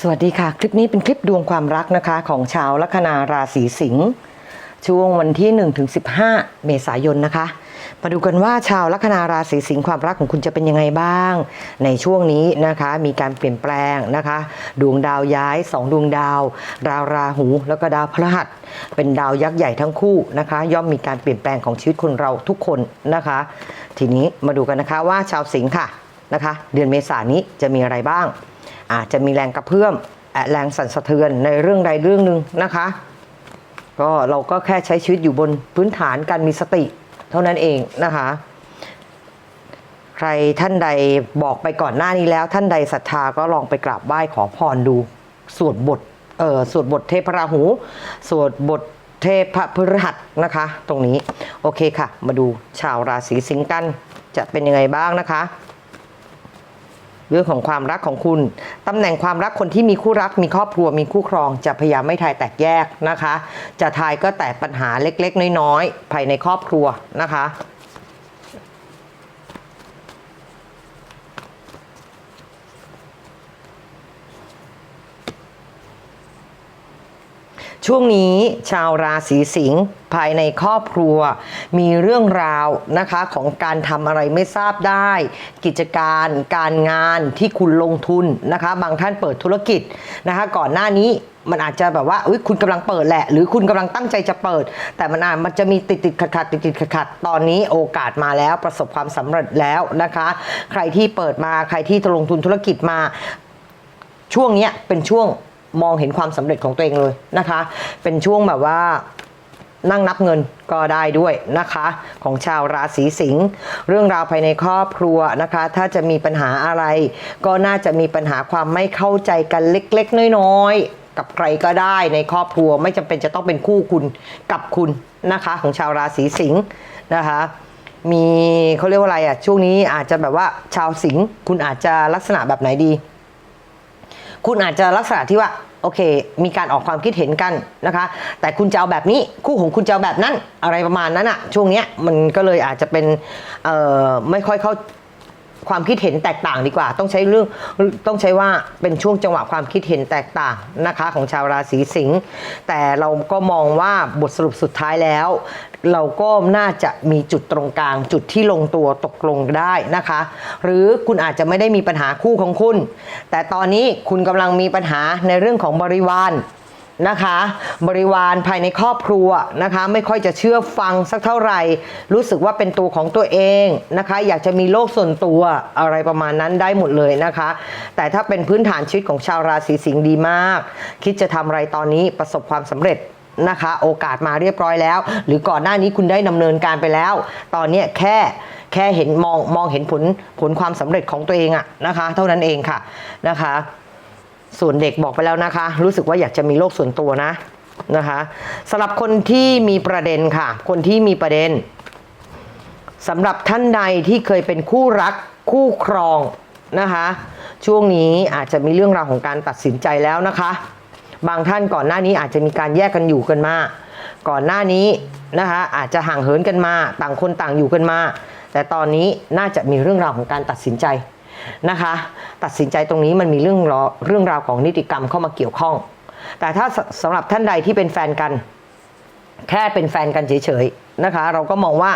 สวัสดีค่ะ คลิปนี้เป็นคลิปดวงความรักนะคะของชาวลัคนาราศีสิงห์ช่วงวันที่1ถึง15 เมษายนนะคะ มาดูกันว่าชาวลัคนาราศีสิงห์ความรักของคุณจะเป็นยังไงบ้าง ในช่วงนี้นะคะมีการเปลี่ยนแปลงนะคะ ดวงดาวย้าย 2 ดวงดาว ดาวราหู แล้วก็ดาวพฤหัส เป็นดาวยักษ์ใหญ่ทั้งคู่นะคะ ย่อมมีการเปลี่ยนแปลงของชีวิตคนเราทุกคนนะคะ ทีนี้มาดูกันนะคะว่าชาวสิงห์ค่ะนะคะ เดือนเมษายนนี้จะมีอะไรบ้าง อาจจะมีแรงกระเพื่อมแรงสั่นสะเทือนในเรื่องใดเรื่องหนึ่งนะคะ ก็เราก็แค่ใช้ชีวิตอยู่บนพื้นฐานการมีสติ เท่านั้นเองนะคะ ใครท่านใดบอกไปก่อนหน้านี้แล้ว ท่านใดศรัทธาก็ลองไปกราบไหว้ขอพรดู สวดบทเออสวดบทเทพราหู สวดบทเทพพฤหัสนะคะ ตรงนี้ โอเคค่ะ มาดูชาวราศีสิงห์กันจะเป็นยังไงบ้างนะคะ เรื่องของความรักของคุณตำแหน่งความรักคนที่มีคู่รักมีครอบครัวมีคู่ครอง จะพยายามไม่ทายแตกแยกนะคะ จะทายก็แต่ปัญหาเล็กๆ น้อยๆภายในครอบครัวนะคะ ช่วงนี้ชาวราศีสิงห์ภายในครอบครัว มีเรื่องราวนะคะของการทำอะไรไม่ทราบได้ กิจการการงานที่คุณลงทุนนะคะ บางท่านเปิดธุรกิจนะคะ ก่อนหน้านี้มันอาจจะแบบว่าอุ๊ยคุณกำลังเปิดแหละ หรือคุณกำลังตั้งใจจะเปิด แต่มันอาจมันจะมีติดติดขัดขัดติดติดขัดขัดตอนนี้โอกาสมาแล้วประสบความสำเร็จแล้วนะคะ ใครที่เปิดมาใครที่ลงทุนธุรกิจมา ช่วงนี้เป็นช่วง มองเห็นความสำเร็จของตัวเองเลยนะคะ เป็นช่วงแบบว่านั่งนับเงินก็ได้ด้วยนะคะ ของชาวราศีสิงห์เรื่องราวภายในครอบครัวนะคะ ถ้าจะมีปัญหาอะไร ก็น่าจะมีปัญหาความไม่เข้าใจกันเล็ก ๆ น้อยๆกับใครก็ได้ในครอบครัวไม่จำเป็นจะต้องเป็นคู่คุณกับคุณนะคะ ของชาวราศีสิงห์นะคะมีเขาเรียกว่าอะไรอะช่วงนี้อาจจะแบบว่าชาวสิงห์คุณอาจจะลักษณะแบบไหนดี คุณอาจจะลักษณะที่ว่าโอเค มีการออกความคิดเห็นกันนะคะ แต่คุณจะเอาแบบนี้คู่ของคุณจะเอาแบบนั้นอะไรประมาณนั้นอะช่วงเนี้ยมันก็เลยอาจจะเป็นเอ่อไม่ค่อยเข้าความคิดเห็นแตกต่างดีกว่า ต้องใช้เรื่องต้องใช้ว่าเป็นช่วงจังหวะความคิดเห็นแตกต่างนะคะ ของชาวราศีสิงห์แต่เราก็มองว่าบทสรุปสุดท้ายแล้ว เราก็น่าจะมีจุดตรงกลาง จุดที่ลงตัวตกลงได้นะคะ หรือคุณอาจจะไม่ได้มีปัญหาคู่ของคุณ แต่ตอนนี้คุณกำลังมีปัญหาในเรื่องของบริวารนะคะ บริวารภายในครอบครัวนะคะ ไม่ค่อยจะเชื่อฟังสักเท่าไหร่ รู้สึกว่าเป็นตัวของตัวเองนะคะ อยากจะมีโลกส่วนตัวอะไรประมาณนั้นได้หมดเลยนะคะ แต่ถ้าเป็นพื้นฐานชีวิตของชาวราศีสิงห์ดีมาก คิดจะทำอะไรตอนนี้ประสบความสำเร็จ นะคะ โอกาสมาเรียบร้อยแล้ว หรือก่อนหน้านี้คุณได้ดำเนินการไปแล้ว ตอนนี้แค่แค่เห็นมองมองเห็นผลผลความสำเร็จของตัวเองอะนะคะ เท่านั้นเองค่ะนะคะ ส่วนเด็กบอกไปแล้วนะคะ รู้สึกว่าอยากจะมีโลกส่วนตัวนะนะคะสำหรับคนที่มีประเด็นค่ะ คนที่มีประเด็นสำหรับท่านใดที่เคยเป็นคู่รักคู่ครองนะคะ ช่วงนี้อาจจะมีเรื่องราวของการตัดสินใจแล้วนะคะ บางท่านก่อนหน้านี้อาจจะมีการแยกกันอยู่กันมา ก่อนหน้านี้นะคะอาจจะห่างเหินกันมา ต่างคนต่างอยู่กันมา แต่ตอนนี้น่าจะมีเรื่องราวของการตัดสินใจนะคะ ตัดสินใจตรงนี้มันมีเรื่องราวเรื่องราวของนิติกรรมเข้ามาเกี่ยวข้อง แต่ถ้าสสำหรับท่านใดที่เป็นแฟนกัน แค่เป็นแฟนกันเฉยๆนะคะ เราก็มองว่า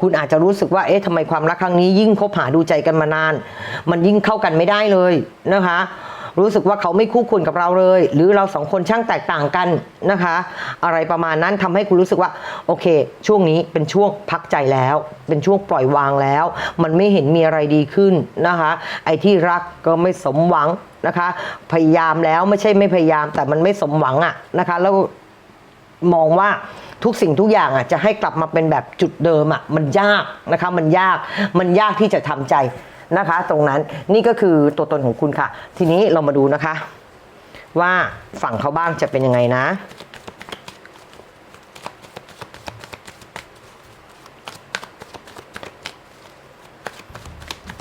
คุณอาจจะรู้สึกว่า เอ๊ะทำไมความรักครั้งนี้ยิ่งคบหาดูใจกันมานาน มันยิ่งเข้ากันไม่ได้เลยนะคะ รู้สึกว่าเขาไม่คู่ควรกับเราเลย หรือเราสองคนช่างแตกต่างกันนะคะ อะไรประมาณนั้นทำให้คุณรู้สึกว่าโอเค ช่วงนี้เป็นช่วงพักใจแล้ว เป็นช่วงปล่อยวางแล้ว มันไม่เห็นมีอะไรดีขึ้นนะคะ ไอ้ที่รักก็ไม่สมหวังนะคะ พยายามแล้วไม่ใช่ไม่พยายามแต่มันไม่สมหวังอะนะคะ แล้วมองว่าทุกสิ่งทุกอย่างอะจะให้กลับมาเป็นแบบจุดเดิมอะมันยากนะคะ มันยากมันยากที่จะทำใจ นะคะ ตรงนั้นนี่ก็คือตัวตนของคุณค่ะ ทีนี้เรามาดูนะคะ ว่าฝั่งเขาบ้างจะเป็นยังไงนะ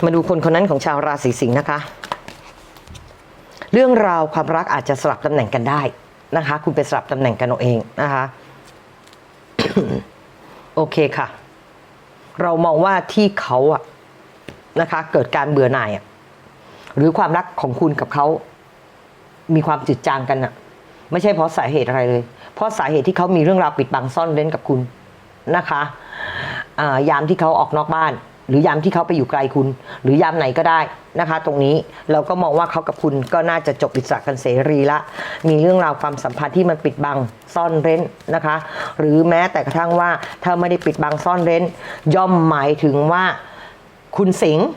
มาดูคนคนนั้นของชาวราศีสิงห์นะคะ เรื่องราวความรักอาจจะสลับตำแหน่งกันได้นะคะ คุณไปสลับตำแหน่งกันเอาเองนะคะ โอเคค่ะ เรามองว่าที่เขาอะ นะคะ เกิดการเบื่อหน่ายหรือความรักของคุณกับเขามีความจืดจางกันอะไม่ใช่เพราะสาเหตุอะไรเลย เพราะสาเหตุที่เขามีเรื่องราวปิดบังซ่อนเร้นกับคุณนะคะยามที่เขาออกนอกบ้าน หรือยามที่เขาไปอยู่ไกลคุณ หรือยามไหนก็ได้นะคะ ตรงนี้เราก็มองว่าเขากับคุณก็น่าจะจบอิสระกันเสรีละ มีเรื่องราวความสัมพันธ์ที่มันปิดบังซ่อนเร้นนะคะ หรือแม้แต่กระทั่งว่าถ้าไม่ได้ปิดบังซ่อนเร้น ย่อมหมายถึงว่า คุณสิงห์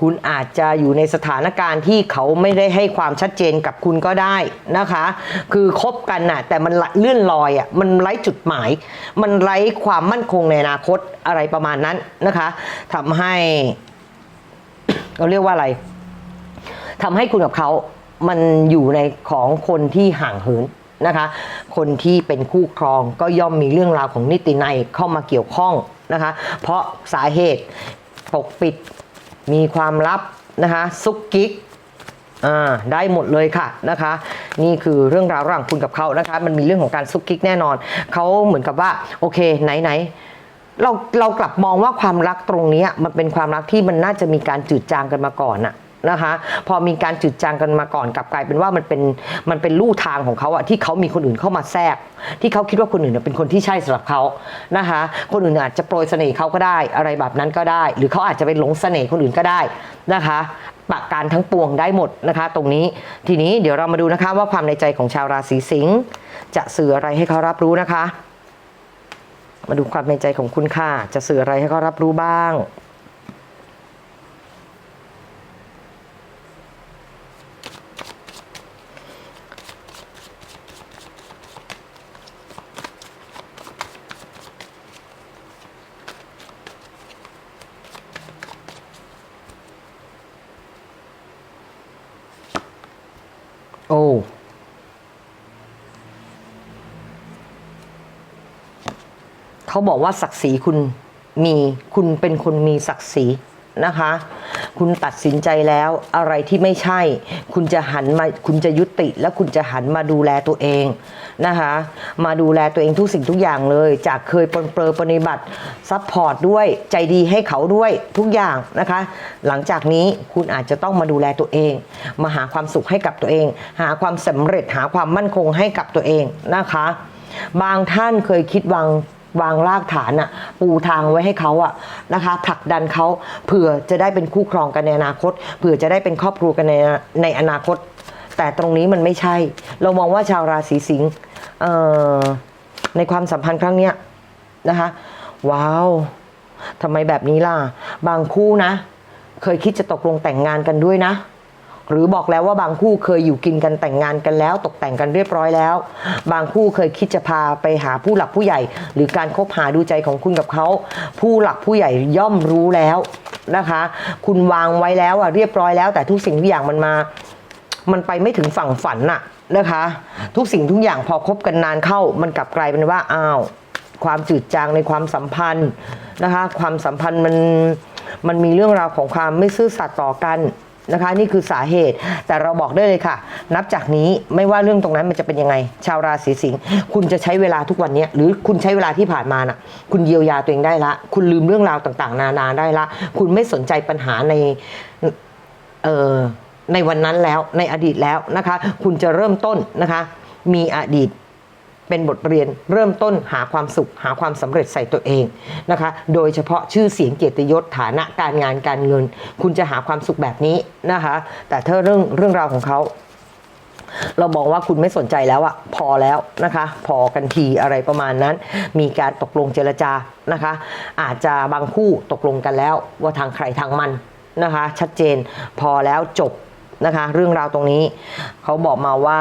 คุณอาจจะอยู่ในสถานการณ์ที่เขาไม่ได้ให้ความชัดเจนกับคุณก็ได้นะคะ คือคบกันน่ะแต่มันเลื่อนลอยอะมันไร้จุดหมาย มันไร้ความมั่นคงในอนาคตอะไรประมาณนั้นนะคะทำให้เราเรียกว่าอะไรทำให้คุณกับเขามันอยู่ในของคนที่ห่างเหินนะคะ คนที่เป็นคู่ครองก็ย่อมมีเรื่องราวของนิตินัยเข้ามาเกี่ยวข้องนะคะ เพราะสาเหตุ ปกปิด มีความลับนะคะซุกกิ๊กอ่าได้หมดเลยค่ะนะคะ นี่คือเรื่องราวระหว่างคุณกับเขานะคะ มันมีเรื่องของการซุกกิ๊กแน่นอน เขาเหมือนกับว่า โอเคไหนไหนๆเราเรากลับมองว่าความรักตรงนี้มันเป็นความรักที่มันน่าจะมีการจืดจางกันมาก่อนอะ นะคะ พอมีการจืดจางกันมาก่อนกลับกลายเป็นว่ามันเป็นมันเป็นลู่ทางของเขาอะที่เขามีคนอื่นเข้ามาแทรก ที่เขาคิดว่าคนอื่นเนยเป็นคนที่ใช่สำหรับเขานะคะ คนอื่นอาจจะโปรยเสน่ห์เขาก็ได้อะไรแบบนั้นก็ได้ หรือเขาอาจจะเป็นหลงเสน่ห์คนอื่นก็ได้นะคะปะการทั้งปวงได้หมดนะคะ ตรงนี้ทีนี้เดี๋ยวเรามาดูนะคะว่าความในใจของชาวราศีสิงห์จะสื่ออะไรให้เขารับรู้นะคะ มาดูความในใจของคุณค่ะจะสื่ออะไรให้เขารับรู้บ้าง โอ้เขาบอกว่าศักดิ์ศรีคุณมีคุณเป็นคนมีศักดิ์ศรีนะคะ คุณตัดสินใจแล้วอะไรที่ไม่ใช่ คุณจะหันมาคุณจะยุติแล้วคุณจะหันมาดูแลตัวเองนะคะมาดูแลตัวเองทุกสิ่งทุกอย่างเลย จากเคยปนเปลือปฏิบัติซัพพอร์ตด้วยใจดีให้เขาด้วยทุกอย่างนะคะ หลังจากนี้คุณอาจจะต้องมาดูแลตัวเอง มาหาความสุขให้กับตัวเอง หาความสำเร็จหาความมั่นคงให้กับตัวเองนะคะ บางท่านเคยคิดวาง วางรากฐานอะปูทางไว้ให้เขาอะนะคะผลักดันเขาเผื่อจะได้เป็นคู่ครองกันในอนาคต เผื่อจะได้เป็นครอบครัวกันในในอนาคต แต่ตรงนี้มันไม่ใช่ เรามองว่าชาวราศีสิงห์ในความสัมพันธ์ครั้งเนี้ยนะคะว้าวทำไมแบบนี้ล่ะ บางคู่นะ เคยคิดจะตกลงแต่งงานกันด้วยนะ หรือบอกแล้วว่าบางคู่เคยอยู่กินกันแต่งงานกันแล้ว ตกแต่งกันเรียบร้อยแล้ว บางคู่เคยคิดจะพาไปหาผู้หลักผู้ใหญ่ หรือการคบหาดูใจของคุณกับเขา ผู้หลักผู้ใหญ่ย่อมรู้แล้วนะคะ คุณวางไว้แล้วอะเรียบร้อยแล้ว แต่ทุกสิ่งทุกอย่างมันมา มันไปไม่ถึงฝั่งฝันน่ะนะคะ ทุกสิ่งทุกอย่างพอคบกันนานเข้า มันกลับกลายเป็นว่าอ้าวความจืดจางในความสัมพันธ์นะคะ ความสัมพันธ์มันมันมีเรื่องราวของความไม่ซื่อสัตย์ต่อกัน นะคะ นี่คือสาเหตุ แต่เราบอกได้เลยค่ะ นับจากนี้ไม่ว่าเรื่องตรงนั้นมันจะเป็นยังไง ชาวราศีสิงห์คุณจะใช้เวลาทุกวันนี้หรือคุณใช้เวลาที่ผ่านมาน่ะ คุณเยียวยาตัวเองได้ละ คุณลืมเรื่องราวต่างๆ นานาได้ละ คุณไม่สนใจปัญหาในเอ่อในวันนั้นแล้วในอดีตแล้วนะคะ คุณจะเริ่มต้นนะคะ มีอดีต เป็นบทเรียนเริ่มต้นหาความสุข หาความสำเร็จใส่ตัวเองนะคะ โดยเฉพาะชื่อเสียงเกียรติยศฐานะการงานการเงิน คุณจะหาความสุขแบบนี้นะคะ แต่ถ้าเรื่องเรื่องราวของเขาเราบอกว่าคุณไม่สนใจแล้วอะพอแล้วนะคะ พอกันทีอะไรประมาณนั้น มีการตกลงเจรจานะคะ อาจจะบางคู่ตกลงกันแล้ว ว่าทางใครทางมันนะคะ ชัดเจนพอแล้วจบนะคะ เรื่องราวตรงนี้ เขาบอกมาว่า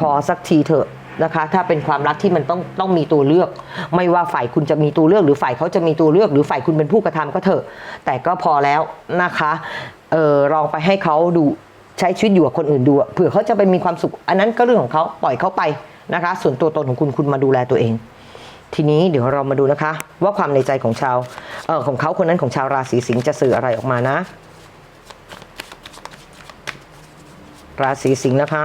พอสักทีเถอะ นะคะ ถ้าเป็นความรักที่มันต้องต้องมีตัวเลือก ไม่ว่าฝ่ายคุณจะมีตัวเลือก หรือฝ่ายเขาจะมีตัวเลือก หรือฝ่ายคุณเป็นผู้กระทำก็เถอะ แต่ก็พอแล้วนะคะเออลองไปให้เขาดูใช้ชีวิตอยู่กับคนอื่นดูเผื่อเขาจะไปมีความสุข อันนั้นก็เรื่องของเขาปล่อยเขาไปนะคะ ส่วนตัวตนของคุณคุณมาดูแลตัวเอง ทีนี้เดี๋ยวเรามาดูนะคะ ว่าความในใจของชาวเออของเขาคนนั้นของชาวราศีสิงห์จะสื่ออะไรออกมานะ ราศีสิงห์นะคะ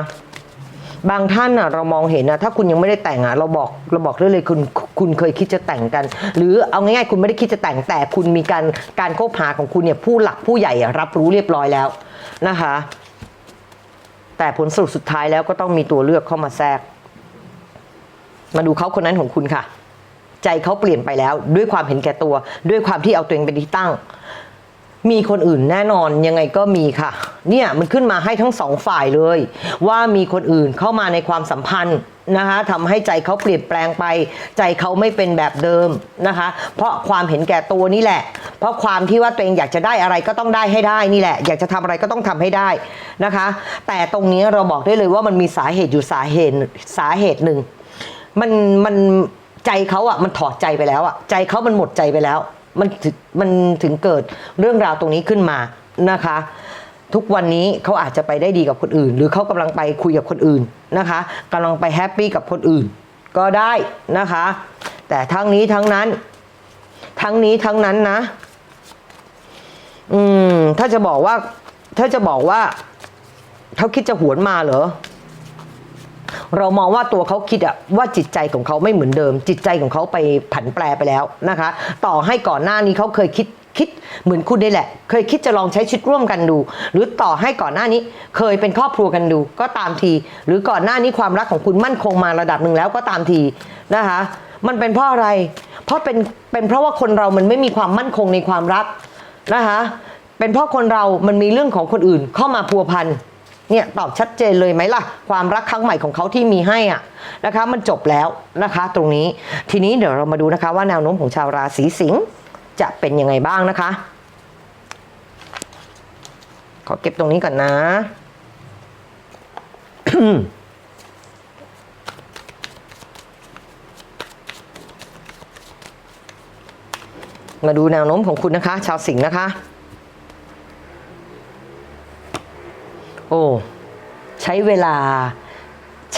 บางท่านอะเรามองเห็นนะถ้าคุณยังไม่ได้แต่งอะเราบอกเราบอกได้เลยคุณคุณเคยคิดจะแต่งกัน หรือเอาง่ายๆคุณไม่ได้คิดจะแต่งแต่คุณมีการการคบหาของคุณเนี่ยผู้หลักผู้ใหญ่รับรู้เรียบร้อยแล้วนะคะ แต่ผลสรุปสุดท้ายแล้วก็ต้องมีตัวเลือกเข้ามาแทรก มาดูเขาคนนั้นของคุณค่ะ ใจเขาเปลี่ยนไปแล้ว ด้วยความเห็นแก่ตัว ด้วยความที่เอาตัวเองเป็นที่ตั้ง มีคนอื่นแน่นอนยังไงก็มีค่ะ เนี่ยมันขึ้นมาให้ทั้งสองฝ่ายเลย ว่ามีคนอื่นเข้ามาในความสัมพันธ์นะคะทำให้ใจเขาเปลี่ยนแปลงไป ใจเขาไม่เป็นแบบเดิมนะคะ เพราะความเห็นแก่ตัวนี่แหละ เพราะความที่ว่าตัวเองอยากจะได้อะไรก็ต้องได้ให้ได้นี่แหละ อยากจะทำอะไรก็ต้องทำให้ได้นะคะ แต่ตรงนี้เราบอกได้เลยว่ามันมีสาเหตุอยู่สาเหตุสาเหตุหนึ่งมันมันใจเขาอะมันถอดใจไปแล้วอะใจเขามันหมดใจไปแล้ว มันถึงมันถึงเกิดเรื่องราวตรงนี้ขึ้นมานะคะ ทุกวันนี้เขาอาจจะไปได้ดีกับคนอื่น หรือเขากำลังไปคุยกับคนอื่นนะคะกำลังไปแฮปปี้กับคนอื่น ก็ได้นะคะ แต่ทั้งนี้ทั้งนั้น ทั้งนี้ทั้งนั้นนะ อืมถ้าจะบอกว่า ถ้าจะบอกว่าเขาคิดจะหวนมาเหรอ เรามองว่าตัวเขาคิดอะว่าจิตใจของเขาไม่เหมือนเดิม จิตใจของเขาไปผันแปรไปแล้วนะคะ ต่อให้ก่อนหน้านี้เขาเคยคิดคิดเหมือนคุณได้แหละ เคยคิดจะลองใช้ชีวิตร่วมกันดู หรือต่อให้ก่อนหน้านี้ เคยเป็นครอบครัวกันดู ก็ตามที หรือก่อนหน้านี้ความรักของคุณมั่นคงมาระดับหนึ่งแล้วก็ตามทีนะคะ มันเป็นเพราะอะไร เพราะเป็นเป็นเพราะว่าคนเรามันไม่มีความมั่นคงในความรักนะคะ เป็นเพราะคนเรามันมีเรื่องของคนอื่นเข้ามาพัวพัน เนี่ยตอบชัดเจนเลยไหมล่ะ ความรักครั้งใหม่ของเขาที่มีให้อะนะคะมันจบแล้วนะคะตรงนี้ทีนี้เดี๋ยวเรามาดูนะคะว่าแนวโน้มของชาวราศีสิงห์จะเป็นยังไงบ้างนะคะ ขอเก็บตรงนี้ก่อนนะมาดูแนวโน้มของคุณนะคะ ชาวสิงห์นะคะ อ้ ใช้เวลา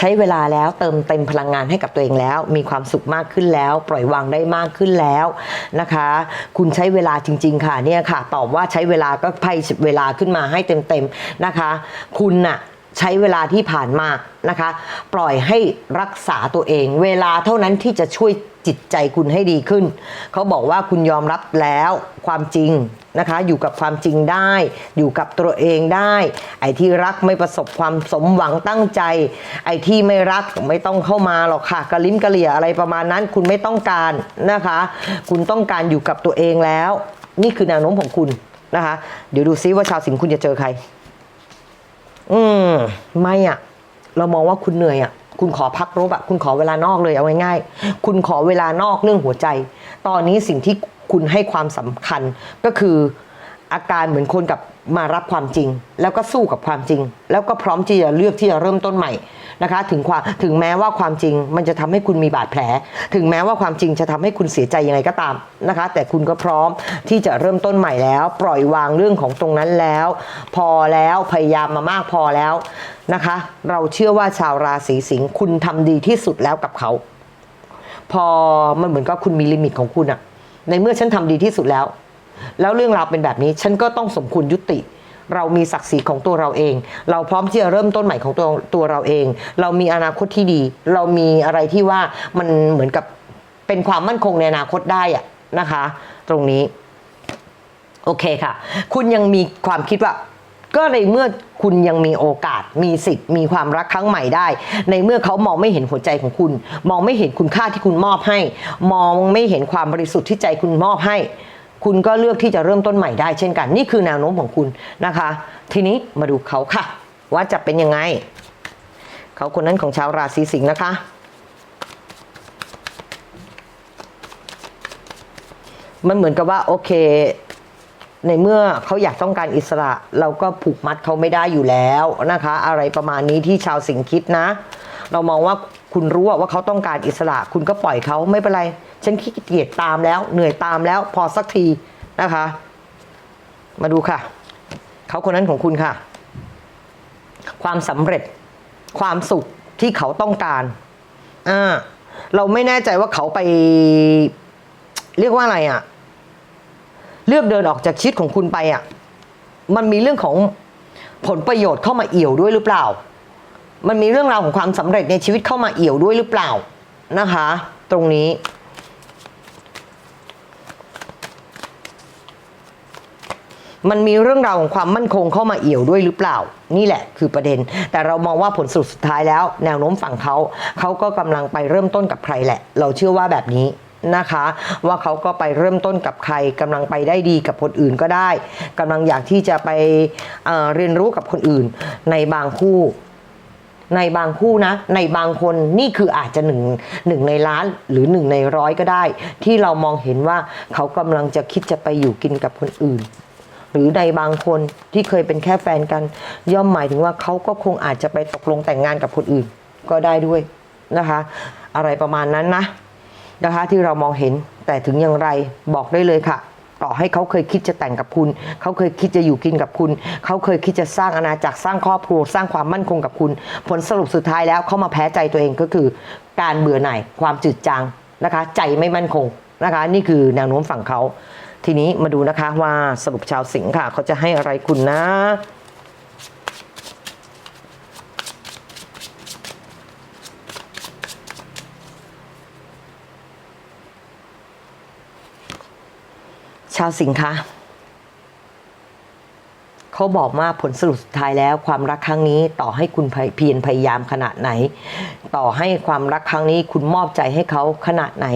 ใช้เวลาแล้วเติมเต็มพลังงานให้กับตัวเองแล้ว มีความสุขมากขึ้นแล้ว ปล่อยวางได้มากขึ้นแล้วนะคะ คุณใช้เวลาจริง ๆ ค่ะเนี่ยค่ะ ตอบว่าใช้เวลาก็ไพ่เวลาขึ้นมาให้เต็มๆนะคะ คุณน่ะใช้เวลาที่ผ่านมานะคะ ปล่อยให้รักษาตัวเอง เวลาเท่านั้นที่จะช่วย จิตใจคุณให้ดีขึ้น เขาบอกว่าคุณยอมรับแล้วความจริงนะคะ อยู่กับความจริงได้ อยู่กับตัวเองได้ ไอ้ที่รักไม่ประสบความสมหวังตั้งใจ ไอ้ที่ไม่รักไม่ต้องเข้ามาหรอกค่ะกระลิ้มกระเหลี่ยอะไรประมาณนั้น คุณไม่ต้องการนะคะ คุณต้องการอยู่กับตัวเองแล้ว นี่คือแนวโน้มของคุณนะคะ เดี๋ยวดูซิว่าชาวสิงห์คุณจะเจอใคร อืม ไม่อะเรามองว่าคุณเหนื่อยอะ คุณขอพักรบอะคุณขอเวลานอกเลยเอาง่ายๆคุณขอเวลานอกเรื่องหัวใจ ตอนนี้สิ่งที่คุณให้ความสำคัญก็คืออาการเหมือนคนกับมารับความจริง แล้วก็สู้กับความจริง แล้วก็พร้อมที่จะเลือกที่จะเริ่มต้นใหม่นะคะ ถึงความถึงแม้ว่าความจริงมันจะทำให้คุณมีบาดแผล ถึงแม้ว่าความจริงจะทำให้คุณเสียใจยังไงก็ตามนะคะ แต่คุณก็พร้อมที่จะเริ่มต้นใหม่แล้ว ปล่อยวางเรื่องของตรงนั้นแล้ว พอแล้วพยายามมามากพอแล้ว นะคะ เราเชื่อว่าชาวราศีสิงห์คุณทำดีที่สุดแล้วกับเขา พอมันเหมือนกับคุณมีลิมิตของคุณอะในเมื่อฉันทำดีที่สุดแล้ว แล้วเรื่องราวเป็นแบบนี้ฉันก็ต้องสมควรยุติ เรามีศักดิ์ศรีของตัวเราเอง เราพร้อมที่จะเริ่มต้นใหม่ของตัวตัวเราเอง เรามีอนาคตที่ดี เรามีอะไรที่ว่ามันเหมือนกับเป็นความมั่นคงในอนาคตได้อะนะคะ ตรงนี้ โอเคค่ะ คุณยังมีความคิดว่า ก็ในเมื่อคุณยังมีโอกาสมีสิทธิ์มีความรักครั้งใหม่ได้ ในเมื่อเขามองไม่เห็นหัวใจของคุณ มองไม่เห็นคุณค่าที่คุณมอบให้ มองไม่เห็นความบริสุทธิ์ที่ใจคุณมอบให้ คุณก็เลือกที่จะเริ่มต้นใหม่ได้เช่นกัน นี่คือแนวโน้มของคุณนะคะ ทีนี้มาดูเขาค่ะ ว่าจะเป็นยังไง เขาคนนั้นของชาวราศีสิงห์นะคะมันเหมือนกับว่าโอเค ในเมื่อเขาอยากต้องการอิสระ เราก็ผูกมัดเขาไม่ได้อยู่แล้วนะคะ อะไรประมาณนี้ที่ชาวสิงคิดนะ เรามองว่าคุณรู้ว่าเขาต้องการอิสระ คุณก็ปล่อยเขาไม่เป็นไร ฉันขี้เกียจตามแล้ว เหนื่อยตามแล้วพอสักทีนะคะ มาดูค่ะ เขาคนนั้นของคุณค่ะ ความสำเร็จความสุขที่เขาต้องการอ่าเราไม่แน่ใจว่าเขาไป เรียกว่าอะไรอะ เลือกเดินออกจากชีวิตของคุณไปอะมันมีเรื่องของผลประโยชน์เข้ามาเอี่ยวด้วยหรือเปล่า มันมีเรื่องราวของความสำเร็จในชีวิตเข้ามาเอี่ยวด้วยหรือเปล่านะคะ ตรงนี้ มันมีเรื่องราวของความมั่นคงเข้ามาเอี่ยวด้วยหรือเปล่า นี่แหละคือประเด็น แต่เรามองว่าผลสรุปสุดท้ายแล้ว แนวโน้มฝั่งเขาเขาก็กำลังไปเริ่มต้นกับใครแหละ เราเชื่อว่าแบบนี้ นะคะ ว่าเขาก็ไปเริ่มต้นกับใครกำลังไปได้ดีกับคนอื่นก็ได้กำลังอยากที่จะไปเเรียนรู้กับคนอื่นในบางคู่ในบางคู่นะ ในบางคนนี่คืออาจจะหนึ่งหนึ่งในล้านหรือหนึ่งในร้อยก็ได้ ที่เรามองเห็นว่าเขากำลังจะคิดจะไปอยู่กินกับคนอื่น หรือในบางคนที่เคยเป็นแค่แฟนกัน ย่อมหมายถึงว่าเขาก็คงอาจจะไปตกลงแต่งงานกับคนอื่นก็ได้ด้วยนะคะ อะไรประมาณนั้นนะ นะคะที่เรามองเห็นแต่ถึงอย่างไรบอกได้เลยค่ะ ต่อให้เขาเคยคิดจะแต่งกับคุณ เขาเคยคิดจะอยู่กินกับคุณ เขาเคยคิดจะสร้างอาณาจักรสร้างครอบครัวสร้างความมั่นคงกับคุณ ผลสรุปสุดท้ายแล้วเขามาแพ้ใจตัวเองก็คือ การเบื่อหน่ายความจืดจางนะคะ ใจไม่มั่นคงนะคะ นี่คือแนวโน้มฝั่งเขาทีนี้มาดูนะคะว่าสรุปชาวสิงห์ค่ะเขาจะให้อะไรคุณนะาวสิงคะเขาบอกว่าผลสรุปสุดท้ายแล้ว ความรักครั้งนี้ต่อให้คุณเพียรพยายามขนาดไหน ต่อให้ความรักครั้งนี้คุณมอบใจให้เขาขนาดไหน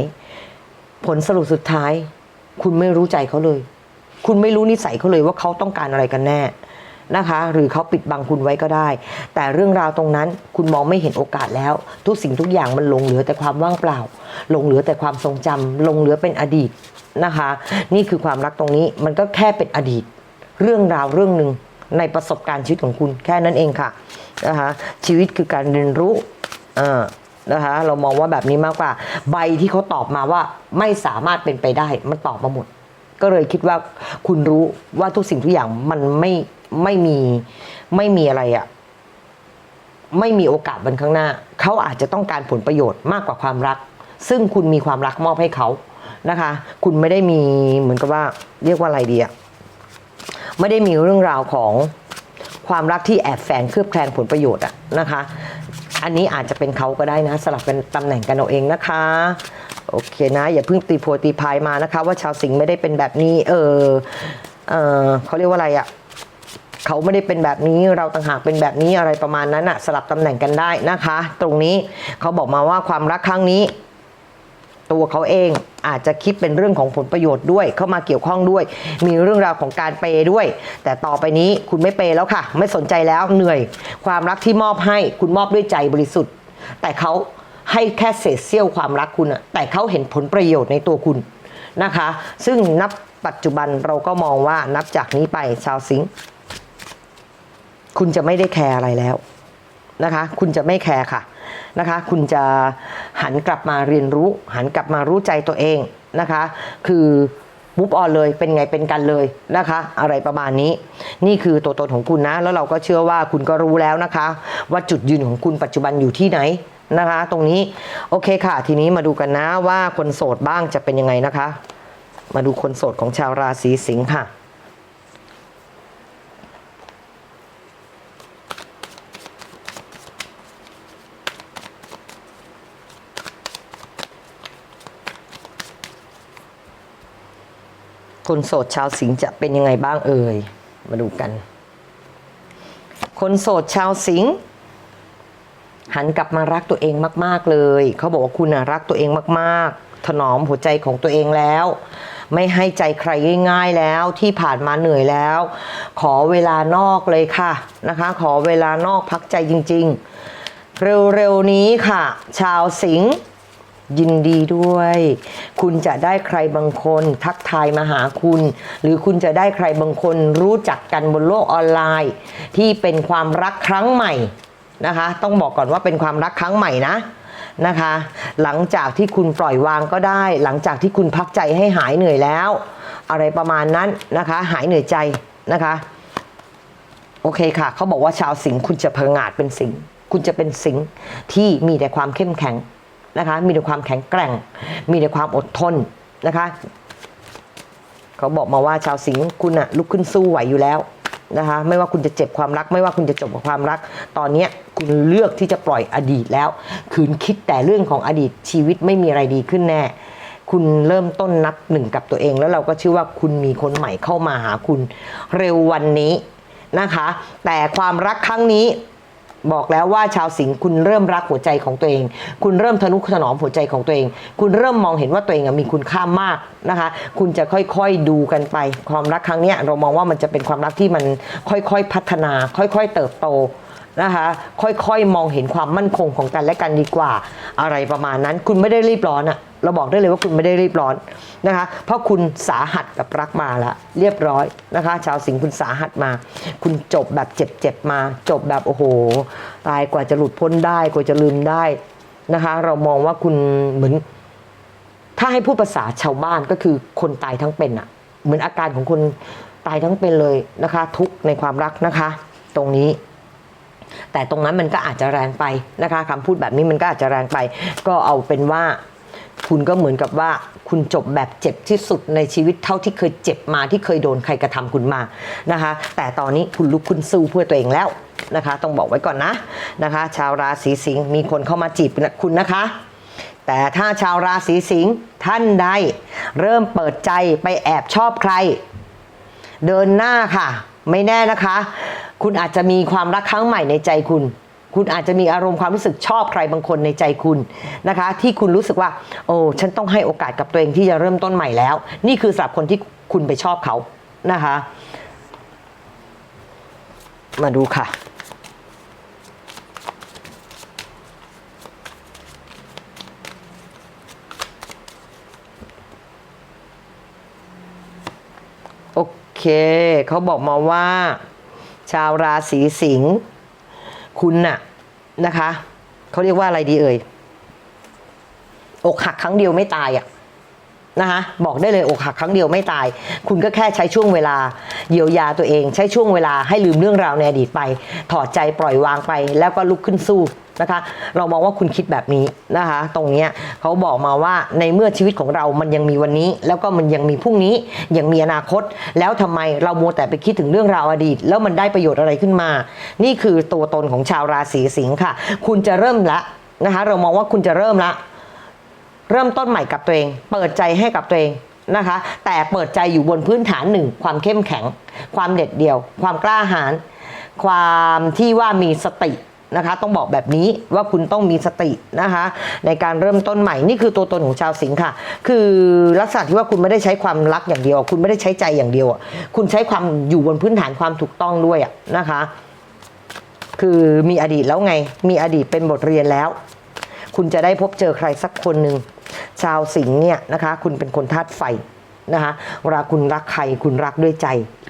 ผลสรุปสุดท้าย คุณไม่รู้ใจเขาเลย คุณไม่รู้นิสัยเขาเลยว่าเขาต้องการอะไรกันแน่นะคะหรือเขาปิดบังคุณไว้ก็ได้ แต่เรื่องราวตรงนั้นคุณมองไม่เห็นโอกาสแล้ว ทุกสิ่งทุกอย่างมันหลงเหลือแต่ความว่างเปล่าหลงเหลือแต่ความทรงจำหลงเหลือเป็นอดีต นะคะ นี่คือความรักตรงนี้มันก็แค่เป็นอดีตเรื่องราวเรื่องหนึ่งในประสบการณ์ชีวิตของคุณแค่นั้นเองค่ะนะคะชีวิตคือการเรียนรู้อ่านะคะเรามองว่าแบบนี้มากกว่า ใบที่เขาตอบมาว่าไม่สามารถเป็นไปได้มันตอบมาหมด ก็เลยคิดว่าคุณรู้ว่าทุกสิ่งทุกอย่างมันไม่ไม่มีไม่มีอะไรอะไม่มีโอกาสบนข้างหน้า เขาอาจจะต้องการผลประโยชน์มากกว่าความรัก ซึ่งคุณมีความรักมอบให้เขา นะคะ คุณไม่ได้มีเหมือนกับว่าเรียกว่าอะไรดีอะไม่ได้มีเรื่องราวของความรักที่แอบแฝงเคลือบแคลงผลประโยชน์อะนะคะ อันนี้อาจจะเป็นเขาก็ได้นะ สลับเป็นตำแหน่งกันเอาเองนะคะโอเคนะอย่าเพิ่งตีโพตีพายมานะคะ ว่าชาวสิงห์ไม่ได้เป็นแบบนี้ เออเออเขาเรียกว่าอะไรอะเขาไม่ได้เป็นแบบนี้เราต่างหากเป็นแบบนี้อะไรประมาณนั้นอะสลับตำแหน่งกันได้นะคะ ตรงนี้เขาบอกมาว่าความรักครั้งนี้ ตัวเขาเองอาจจะคิดเป็นเรื่องของผลประโยชน์ด้วย เข้ามาเกี่ยวข้องด้วย มีเรื่องราวของการเปย์ด้วย แต่ต่อไปนี้คุณไม่เปย์แล้วค่ะ ไม่สนใจแล้วเหนื่อย ความรักที่มอบให้คุณมอบด้วยใจบริสุทธิ์ แต่เขาให้แค่เศษเสี้ยวความรักคุณอะแต่เขาเห็นผลประโยชน์ในตัวคุณนะคะ ซึ่งนับปัจจุบันเราก็มองว่านับจากนี้ไปชาวสิงห์คุณจะไม่ได้แคร์อะไรแล้วนะคะ คุณจะไม่แคร์ค่ะ นะคะ คุณจะหันกลับมาเรียนรู้ หันกลับมารู้ใจตัวเองนะคะ คือมุฟออนเลยเป็นไงเป็นกันเลยนะคะ อะไรประมาณนี้ นี่คือตัวตนของคุณนะ แล้วเราก็เชื่อว่าคุณก็รู้แล้วนะคะ ว่าจุดยืนของคุณปัจจุบันอยู่ที่ไหนนะคะ ตรงนี้โอเคค่ะ ทีนี้มาดูกันนะว่าคนโสดบ้างจะเป็นยังไงนะคะ มาดูคนโสดของชาวราศีสิงค์ค่ะ คนโสดชาวสิงห์จะเป็นยังไงบ้างเอ่ย มาดูกัน คนโสดชาวสิงห์หันกลับมารักตัวเองมาก ๆ เลย เขาบอกว่าคุณรักตัวเองมาก ๆ ถนอมหัวใจของตัวเองแล้ว ไม่ให้ใจใครง่าย ๆ แล้วที่ผ่านมาเหนื่อยแล้ว ขอเวลานอกเลยค่ะนะคะ ขอเวลานอกพักใจจริง ๆ เร็ว ๆ นี้ค่ะ ชาวสิงห์ ยินดีด้วย คุณจะได้ใครบางคนทักทายมาหาคุณ หรือคุณจะได้ใครบางคนรู้จักกันบนโลกออนไลน์ ที่เป็นความรักครั้งใหม่นะคะ ต้องบอกก่อนว่าเป็นความรักครั้งใหม่นะนะคะ หลังจากที่คุณปล่อยวางก็ได้ หลังจากที่คุณพักใจให้หายเหนื่อยแล้ว อะไรประมาณนั้นนะคะ หายเหนื่อยใจนะคะโอเคค่ะ เขาบอกว่าชาวสิงห์คุณจะพงาดเป็นสิงห์คุณจะเป็นสิงห์ที่มีแต่ความเข้มแข็ง นะคะ มีแต่ความแข็งแกร่ง มีแต่ความอดทนนะคะเขาบอกมาว่าชาวสิงห์คุณอะลุกขึ้นสู้ไหวอยู่แล้วนะคะไม่ว่าคุณจะเจ็บความรัก ไม่ว่าคุณจะจบกับความรัก ตอนนี้คุณเลือกที่จะปล่อยอดีตแล้ว คืนคิดแต่เรื่องของอดีตชีวิตไม่มีอะไรดีขึ้นแน่ คุณเริ่มต้นนับหนึ่งกับตัวเอง แล้วเราก็เชื่อว่าคุณมีคนใหม่เข้ามาหาคุณเร็ววันนี้นะคะ แต่ความรักครั้งนี้ บอกแล้วว่าชาวสิงห์คุณเริ่มรักหัวใจของตัวเอง คุณเริ่มทนุถนอมหัวใจของตัวเอง คุณเริ่มมองเห็นว่าตัวเองมีคุณค่ามากนะคะ คุณจะค่อยๆดูกันไป ความรักครั้งนี้เรามองว่ามันจะเป็นความรักที่มันค่อยๆพัฒนา ค่อยๆเติบโตนะคะค่อยๆมองเห็นความมั่นคงของกันและกันดีกว่า อะไรประมาณนั้น คุณไม่ได้รีบร้อนอะ เราบอกได้เลยว่าคุณไม่ได้รีบร้อนนะคะ เพราะคุณสาหัสกับรักมาแล้วเรียบร้อยนะคะ ชาวสิงห์คุณสาหัสมา คุณจบแบบเจ็บๆมา จบแบบโอ้โห ตายกว่าจะหลุดพ้นได้กว่าจะลืมได้นะคะ เรามองว่าคุณเหมือน ถ้าให้พูดภาษาชาวบ้านก็คือคนตายทั้งเป็นอะเหมือนอาการของคนตายทั้งเป็นเลยนะคะ ทุกในความรักนะคะ ตรงนี้แต่ตรงนั้นมันก็อาจจะแรงไปนะคะคำพูดแบบนี้มันก็อาจจะแรงไป ก็เอาเป็นว่า คุณก็เหมือนกับว่าคุณจบแบบเจ็บที่สุดในชีวิตเท่าที่เคยเจ็บมาที่เคยโดนใครกระทำคุณมานะคะ แต่ตอนนี้คุณลุกคุณสู้เพื่อตัวเองแล้วนะคะ ต้องบอกไว้ก่อนนะนะคะ ชาวราศีสิงห์มีคนเข้ามาจีบคุณนะคะ แต่ถ้าชาวราศีสิงห์ท่านใดเริ่มเปิดใจไปแอบชอบใคร เดินหน้าค่ะ ไม่แน่นะคะ คุณอาจจะมีความรักครั้งใหม่ในใจคุณ คุณอาจจะมีอารมณ์ความรู้สึกชอบใครบางคนในใจคุณนะคะ ที่คุณรู้สึกว่า โอ้ฉันต้องให้โอกาสกับตัวเองที่จะเริ่มต้นใหม่แล้ว นี่คือสำหรับคนที่คุณไปชอบเขานะคะ มาดูค่ะโอเค เขาบอกมาว่า ชาวราศีสิงห์ คุณน่ะนะคะ เขาเรียกว่าอะไรดีเอ่ย อกหักครั้งเดียวไม่ตายอะ่ะนะคะบอกได้เลยอกหักครั้งเดียวไม่ตาย คุณก็แค่ใช้ช่วงเวลาเยียวยาตัวเอง ใช้ช่วงเวลาให้ลืมเรื่องราวในอดีตไป ถอดใจปล่อยวางไป แล้วก็ลุกขึ้นสู้ นะคะ เรามองว่าคุณคิดแบบนี้นะคะ ตรงเนี้ยเขาบอกมาว่าในเมื่อชีวิตของเรามันยังมีวันนี้ แล้วก็มันยังมีพรุ่งนี้ยังมีอนาคต แล้วทำไมเราโมแต่ไปคิดถึงเรื่องราวอดีต แล้วมันได้ประโยชน์อะไรขึ้นมา นี่คือตัวตนของชาวราศีสิงค์ค่ะ คุณจะเริ่มละนะคะเรามองว่าคุณจะเริ่มละ เริ่มต้นใหม่กับตัวเอง เปิดใจให้กับตัวเองนะคะ แต่เปิดใจอยู่บนพื้นฐานหนึ่งความเข้มแข็ง ความเด็ดเดี่ยว ความกล้าหาญความที่ว่ามีสติ นะคะ ต้องบอกแบบนี้ว่าคุณต้องมีสตินะคะ ในการเริ่มต้นใหม่นี่คือตัวตนของชาวสิงค์ค่ะ คือลักษณะที่ว่าคุณไม่ได้ใช้ความรักอย่างเดียว คุณไม่ได้ใช้ใจอย่างเดียวคุณใช้ความอยู่บนพื้นฐานความถูกต้องด้วยนะคะ คือมีอดีตแล้วไง มีอดีตเป็นบทเรียนแล้ว คุณจะได้พบเจอใครสักคนหนึ่งชาวสิงห์เนี่ยนะคะ คุณเป็นคนธาตุไฟนะคะเวลาคุณรักใครคุณรักด้วยใจ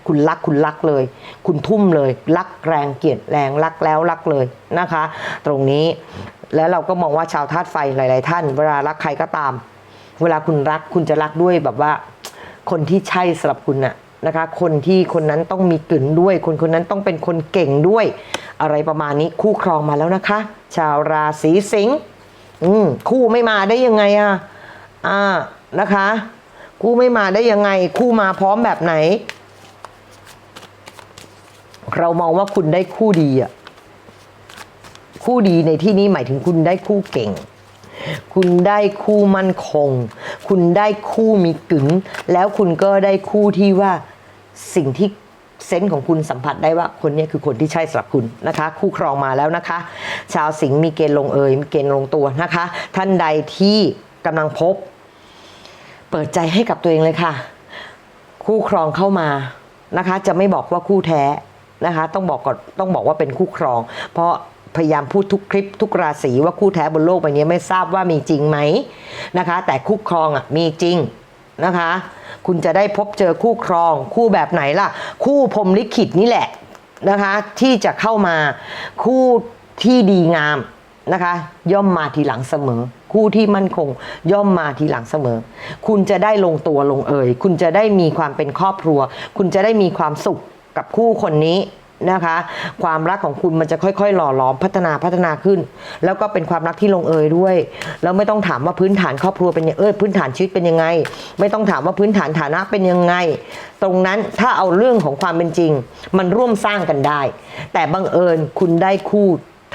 คุณรักคุณรักเลย คุณทุ่มเลย รักแรงเกลียดแรงรักแล้วรักเลยนะคะ ตรงนี้แล้วเราก็มองว่าชาวธาตุไฟหลาย ๆ ท่าน เวลารักใครก็ตาม เวลาคุณรักคุณจะรักด้วยแบบว่า คนที่ใช่สำหรับคุณน่ะนะคะ คนที่คนนั้นต้องมีกลิ่นด้วย คนคนนั้นต้องเป็นคนเก่งด้วย อะไรประมาณนี้คู่ครองมาแล้วนะคะ ชาวราศีสิงห์อืมคู่ไม่มาได้ยังไงอะอ่านะคะ คู่ไม่มาได้ยังไง คู่มาพร้อมแบบไหน เรามองว่าคุณได้คู่ดีอะคู่ดีในที่นี้หมายถึงคุณได้คู่เก่ง คุณได้คู่มั่นคง คุณได้คู่มีกึ๋งแล้วคุณก็ได้คู่ที่ว่าสิ่งที่เซนส์ของคุณสัมผัสได้ว่าคนนี้คือคนที่ใช่สำหรับคุณนะคะ คู่ครองมาแล้วนะคะ ชาวสิงห์มีเกณฑ์ลงเอยมีเกณฑ์ลงตัวนะคะ ท่านใดที่กำลังพบ เปิดใจให้กับตัวเองเลยค่ะ คู่ครองเข้ามานะคะ จะไม่บอกว่าคู่แท้ นะคะต้องบอกก่อนต้องบอกว่าเป็นคู่ครอง เพราะพยายามพูดทุกคลิปทุกราศีว่าคู่แท้บนโลกใบนี้ไม่ทราบว่ามีจริงไหมนะคะ แต่คู่ครองอะมีจริงนะคะ คุณจะได้พบเจอคู่ครอง คู่แบบไหนล่ะ คู่พรมลิขิตนี่แหละนะคะ ที่จะเข้ามาคู่ที่ดีงามนะคะ ย่อมมาทีหลังเสมอ คู่ที่มั่นคง ย่อมมาทีหลังเสมอ คุณจะได้ลงตัวลงเอย คุณจะได้มีความเป็นครอบครัว คุณจะได้มีความสุข กับคู่คนนี้นะคะ ความรักของคุณมันจะค่อยๆ หล่อหลอมพัฒนาพัฒนาขึ้น แล้วก็เป็นความรักที่ลงเอยด้วย แล้วไม่ต้องถามว่าพื้นฐานครอบครัวเป็นยังเออพื้นฐานชีวิตเป็นยังไง ไม่ต้องถามว่าพื้นฐานฐานะเป็นยังไง ตรงนั้นถ้าเอาเรื่องของความเป็นจริง มันร่วมสร้างกันได้ แต่บังเอิญคุณได้คู่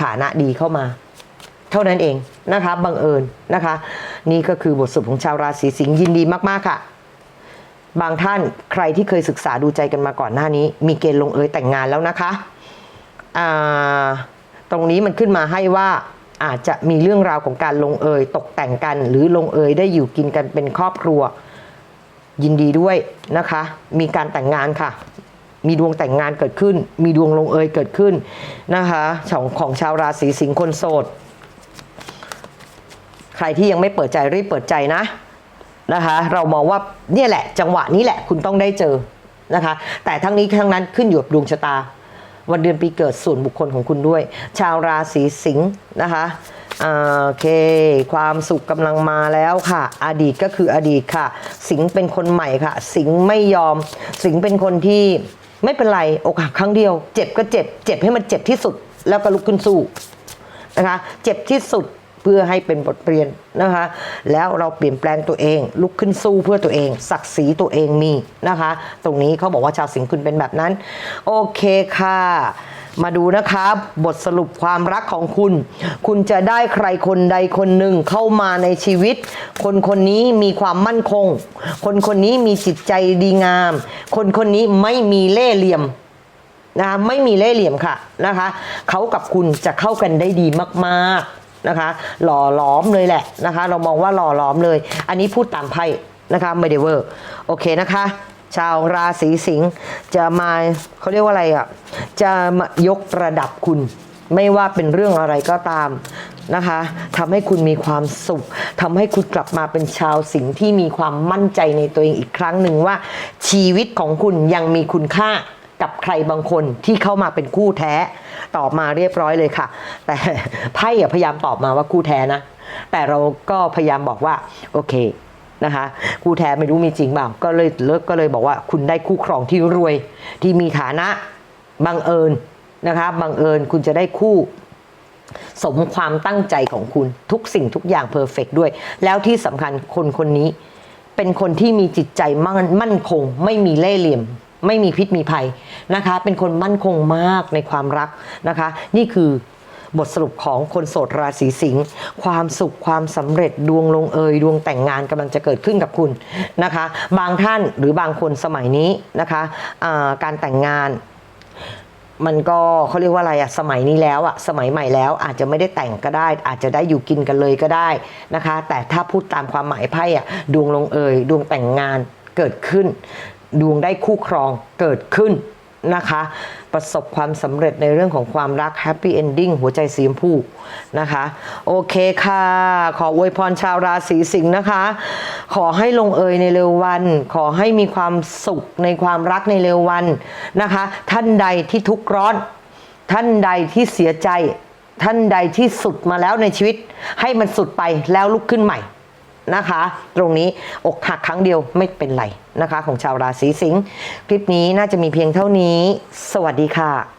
ฐานะดีเข้ามา เท่านั้นเองนะคะบังเอิญนะคะ นี่ก็คือบทสรุปของชาวราศีสิงห์ยินดีมากๆค่ะ บางท่านใครที่เคยศึกษาดูใจกันมาก่อนหน้านี้ มีเกณฑ์ลงเอยแต่งงานแล้วนะคะอ่าตรงนี้มันขึ้นมาให้ว่าอาจจะมีเรื่องราวของการลงเอย ตกแต่งกัน หรือลงเอยได้อยู่กินกันเป็นครอบครัว ยินดีด้วยนะคะ มีการแต่งงานค่ะ มีดวงแต่งงานเกิดขึ้น มีดวงลงเอยเกิดขึ้นนะคะของของชาวราศีสิงห์คนโสด ใครที่ยังไม่เปิดใจรีบเปิดใจนะ นะคะ เรามองว่าเนี่ยแหละ จังหวะนี้แหละคุณต้องได้เจอนะคะ แต่ทั้งนี้ทั้งนั้นขึ้นอยู่กับดวงชะตา วันเดือนปีเกิดส่วนบุคคลของคุณด้วย ชาวราศีสิงห์นะคะโอเค ความสุขกำลังมาแล้วค่ะ อดีตก็คืออดีตค่ะ สิงห์เป็นคนใหม่ค่ะ สิงห์ไม่ยอม สิงห์เป็นคนที่ไม่เป็นไรอกหักครั้งเดียว เจ็บก็เจ็บ เจ็บให้มันเจ็บที่สุด แล้วก็ลุกขึ้นสู้นะคะ เจ็บที่สุด เพื่อให้เป็นบทเรียนนะคะ แล้วเราเปลี่ยนแปลงตัวเอง ลุกขึ้นสู้เพื่อตัวเอง ศักดิ์ศรีตัวเองมีนะคะ ตรงนี้เขาบอกว่าชาวสิงห์คุณเป็นแบบนั้น โอเคค่ะมาดูนะคะบทสรุปความรักของคุณ คุณจะได้ใครคนใดคนหนึ่งเข้ามาในชีวิต คนคนนี้มีความมั่นคง คนคนนี้มีจิตใจดีงาม คนคนนี้ไม่มีเล่ห์เหลี่ยมนะคะไม่มีเล่ห์เหลี่ยมค่ะนะคะเขากับคุณจะเข้ากันได้ดีมาก ๆ นะคะ หล่อหลอมเลยแหละนะคะ เรามองว่าหล่อหลอมเลย อันนี้พูดตามไพ่นะคะไม่ได้เวอร์โอเคนะคะ ชาวราศีสิงห์จะมาเขาเรียกว่าอะไรอะจะมายกระดับคุณไม่ว่าเป็นเรื่องอะไรก็ตามนะคะทำให้คุณมีความสุขทำให้คุณกลับมาเป็นชาวสิงห์ที่มีความมั่นใจในตัวเองอีกครั้งหนึ่งว่าชีวิตของคุณยังมีคุณค่า กับใครบางคนที่เข้ามาเป็นคู่แท้ ตอบมาเรียบร้อยเลยค่ะ แต่ไพ่พยายามตอบมาว่าคู่แท้นะ แต่เราก็พยายามบอกว่าโอเคนะคะคู่แท้ไม่รู้มีจริงเปล่าก็เลยเลิกก็เลยบอกว่าคุณได้คู่ครองที่รวย ที่มีฐานะบังเอิญนะคะบังเอิญคุณจะได้คู่สมความตั้งใจของคุณทุกสิ่งทุกอย่างเพอร์เฟกด้วย แล้วที่สำคัญคนคนนี้เป็นคนที่มีจิตใจมั่นมั่นคง ไม่มีเล่ห์เหลี่ยม ไม่มีพิษมีภัยนะคะ เป็นคนมั่นคงมากในความรักนะคะ นี่คือบทสรุปของคนโสดราศีสิงห์ความสุขความสำเร็จดวงลงเอยดวงแต่งงานกำลังจะเกิดขึ้นกับคุณนะคะ บางท่านหรือบางคนสมัยนี้นะคะาการแต่งงานมันก็เขาเรียกว่าอะไรอะสมัยนี้แล้วอะสมัยใหม่แล้วอาจจะไม่ได้แต่งก็ได้ อาจจะได้อยู่กินกันเลยก็ได้นะคะ แต่ถ้าพูดตามความหมายไพ่อะดวงลงเอยดวงแต่งงานเกิดขึ้น ดวงได้คู่ครองเกิดขึ้นนะคะ ประสบความสำเร็จในเรื่องของความรักแฮปปี้เอนดิ้งหัวใจสีชมพูนะคะ โอเคค่ะ ขออวยพรชาวราศีสิงห์นะคะ ขอให้ลงเอยในเร็ววัน ขอให้มีความสุขในความรักในเร็ววันนะคะ ท่านใดที่ทุกข์ร้อน ท่านใดที่เสียใจ ท่านใดที่สุดมาแล้วในชีวิต ให้มันสุดไปแล้วลุกขึ้นใหม่นะคะ ตรงนี้อกหักครั้งเดียวไม่เป็นไร นะคะ ของชาวราศีสิงห์คลิปนี้น่าจะมีเพียงเท่านี้ สวัสดีค่ะ